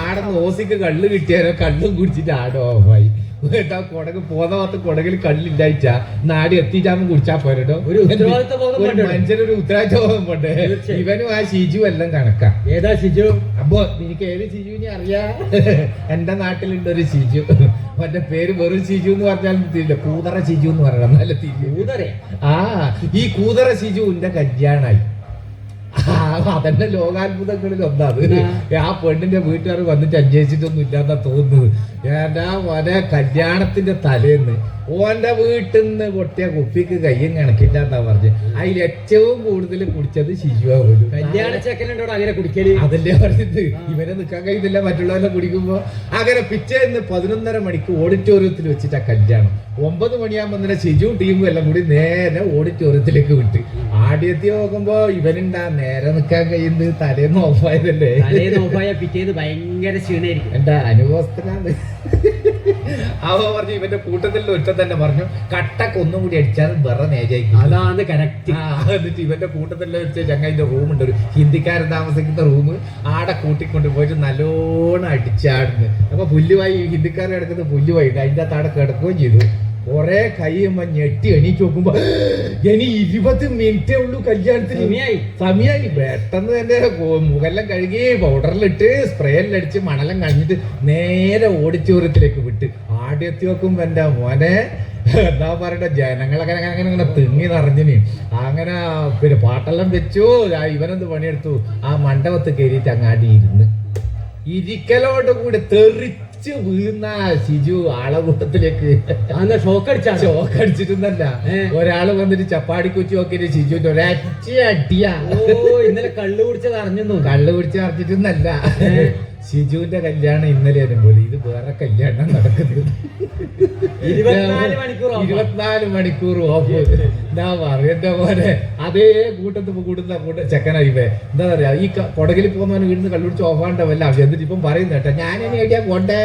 ആടെ ഓസിക്ക് കള്ള് കിട്ടിയാലോ? കള്ളും കുടിച്ചിട്ട് ആടോ ഓഫായി. എന്താ കൊടക് പോന്ന ഭാഗത്ത് കൊടകിൽ കള്ളില്ലായിച്ച നാട് എത്തിച്ചാകുമ്പോ കുടിച്ചാ പോരട്ടോ ഒരു? മനുഷ്യനൊരു ഉത്തരവാദിത്വം പോട്ടെ ഇവനും ആ ഷിജു എല്ലാം കണക്കാ. ഏതാ ഷിജു? അപ്പൊ എനിക്ക് ഏത് ഷിജുവിനെ അറിയാ? എന്റെ നാട്ടിലുണ്ട് ഒരു ഷിജു. മറ്റേ പേര് വെറും ഷിജു എന്ന് പറഞ്ഞാലും തിരില്ല. കൂതറ ഷിജു എന്ന് പറയണം. നല്ല തിരി. കൂതറ ആ ഈ കൂതറ ഷിജുവിന്റെ കല്യാണായി. അതന്നെ ലോകാത്ഭുതങ്ങളിൽ ഒന്നാണ്. ആ. പെണ്ണിന്റെ വീട്ടുകാർ വന്നിട്ട് അന്വേഷിച്ചിട്ടൊന്നും ഇല്ലാന്നാ തോന്നുന്നത്. ഏതാ മോനെ കല്യാണത്തിന്റെ തലേന്ന് ഓന്റെ വീട്ടിൽ നിന്ന് പൊട്ടിയ കുപ്പിക്ക് കയ്യും കണക്കില്ലാന്നാ പറഞ്ഞ്. അതിൽ ഏറ്റവും കൂടുതൽ കുടിച്ചത് ശിശുവാ പോലും. കല്യാണ ചെക്കനോട് അങ്ങനെ കുടിക്കൽ. അതല്ലേ പറഞ്ഞത്. ഇവരെ നിൽക്കാൻ കഴിയുന്നില്ല മറ്റുള്ളവരെ കുടിക്കുമ്പോ. അങ്ങനെ പിറ്റേന്ന് പതിനൊന്നര മണിക്ക് ഓഡിറ്റോറിയത്തിൽ വെച്ചിട്ടാ കല്യാണം. ഒമ്പത് മണിയാകുമ്പോ തന്നെ ഷിജു ടീമും എല്ലാം കൂടി നേരെ ഓഡിറ്റോറിയത്തിലേക്ക് വിട്ട്. ആദ്യത്തെ നോക്കുമ്പോ ഇവനുണ്ടാ നേരെ നിക്കാൻ കഴിയുന്നത് തലേന്ന് ഓഫായതല്ലേ തലേ നോക്കായ പിറ്റേന്ന് ഭയങ്കര ക്ഷീണായിരിക്കും. എന്റെ അനുഭവസ്ഥനാണ് അവ പറഞ്ഞു ഇവന്റെ കൂട്ടത്തിൽ ഒറ്റ തന്നെ പറഞ്ഞു കട്ടക്ക് ഒന്നും കൂടി അടിച്ചാൽ വേറെ നേജായി അതാണ് കറക്റ്റ് എന്നിട്ട് ഇവന്റെ കൂട്ടത്തിൽ വെച്ച് ചങ്ങായിന്റെ റൂമുണ്ട് ഒരു ഹിന്ദിക്കാരൻ താമസിക്കുന്ന റൂം ആടെ കൂട്ടിക്കൊണ്ട് പോയിട്ട് നല്ലോണം അടിച്ചാടുന്നു. അപ്പൊ പുല്ലുവായി ഹിന്ദിക്കാരൻ കിടക്കുന്ന പുല്ലുവായിട്ട് അതിന്റെ അകത്ത് അവിടെ കിടക്കുകയും ചെയ്തു. കൊറേ കൈയുമ്പോ ഞെട്ടി എണീറ്റ് നോക്കുമ്പോ ഇനി ഇരുപത് മിനിറ്റേ ഉള്ളൂ കല്യാണത്തിന്. ഇനിയായി സമയായി. പെട്ടെന്ന് തന്നെ മുഖെല്ലാം കഴുകി പൗഡറിലിട്ട് സ്പ്രേയിലടിച്ച് മണലം കഴിഞ്ഞിട്ട് നേരെ ഓഡിറ്റോറിയത്തിലേക്ക് വിട്ട്. ആദ്യത്തി നോക്കുമ്പോ എന്റെ മോനെ? എന്താ പറയണ്ട? ജനങ്ങളൊക്കെ അങ്ങനെ അങ്ങനെ അങ്ങനെ തിങ്ങി നിറഞ്ഞിന്. അങ്ങനെ പിന്നെ പാട്ടെല്ലാം വെച്ചു. ആ ഇവനെന്ത് പണിയെടുത്തു? ആ മണ്ഡപത്ത് കയറിയിട്ട് അങ്ങാടി ഇരുന്ന്. ഇരിക്കലോട് കൂടി തെറിച്ച് വീണ ശിജു ആളകൂട്ടത്തിലേക്ക്. അന്ന് ഷോക്ക് അടിച്ചാ ഷോക്ക് അടിച്ചിട്ടൊന്നല്ല ഏ. ഒരാൾ വന്നിട്ട് ചപ്പാടി കുറ്റി നോക്കിട്ട് ശിജു ഒരച്ച അടിയാ. ഓ ഇന്നലെ കള്ളു പിടിച്ചത് അറിഞ്ഞു കള്ളു പിടിച്ച് നടത്തിട്ടൊന്നല്ല ഷിജുവിന്റെ കല്യാണം ഇന്നലെ പോലെ. ഇത് വേറെ കല്യാണം നടക്കുന്നത്. ഇരുപത്തിനാല് മണിക്കൂർ ഓഫ്. എന്താ പറയണ്ട പോലെ അതേ കൂട്ടത്ത് കൂടുന്ന കൂട്ട ചെക്കനായിപ്പേ എന്താ പറയാ ഈ കൊടകിൽ പോകുന്നവന് വീടിന് കള്ളുപിടിച്ച് ഓഫാണ്ടാവല്ല എന്നിട്ട് ഇപ്പം പറയുന്ന കേട്ടോ ഞാൻ എവിടെയാ കൊണ്ടേ